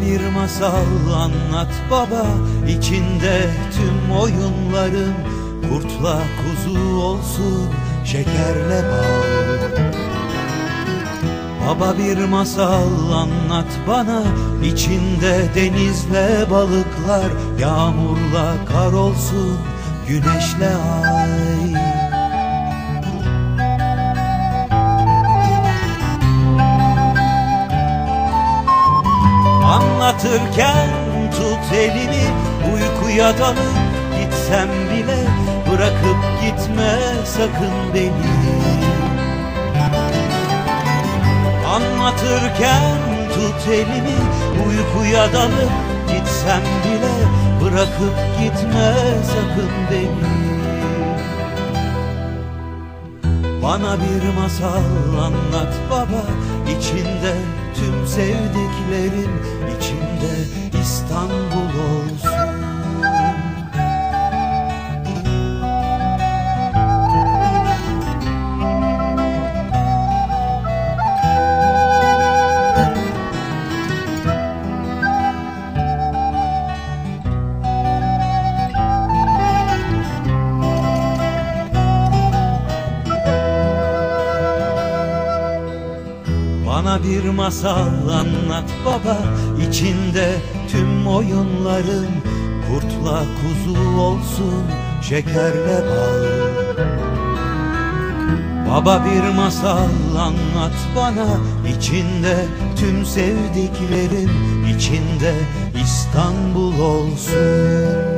Bir masal anlat baba. İçinde tüm oyunların Kurtla kuzu olsun şekerle bal. Baba bir masal anlat bana. İçinde denizle balıklar Yağmurla kar olsun güneşle ay Anlatırken tut elimi uykuya dalıp gitsem bile Bırakıp gitme sakın beni. Anlatırken tut elimi uykuya dalıp gitsem bile Bırakıp gitme sakın beni. Bana bir masal anlat baba içinde sevdiklerim içinde İstanbul olsun Bana bir masal anlat baba. İçinde tüm oyunların Kurtla kuzu olsun şekerle bal. Baba bir masal anlat bana. İçinde tüm sevdiklerim içinde İstanbul olsun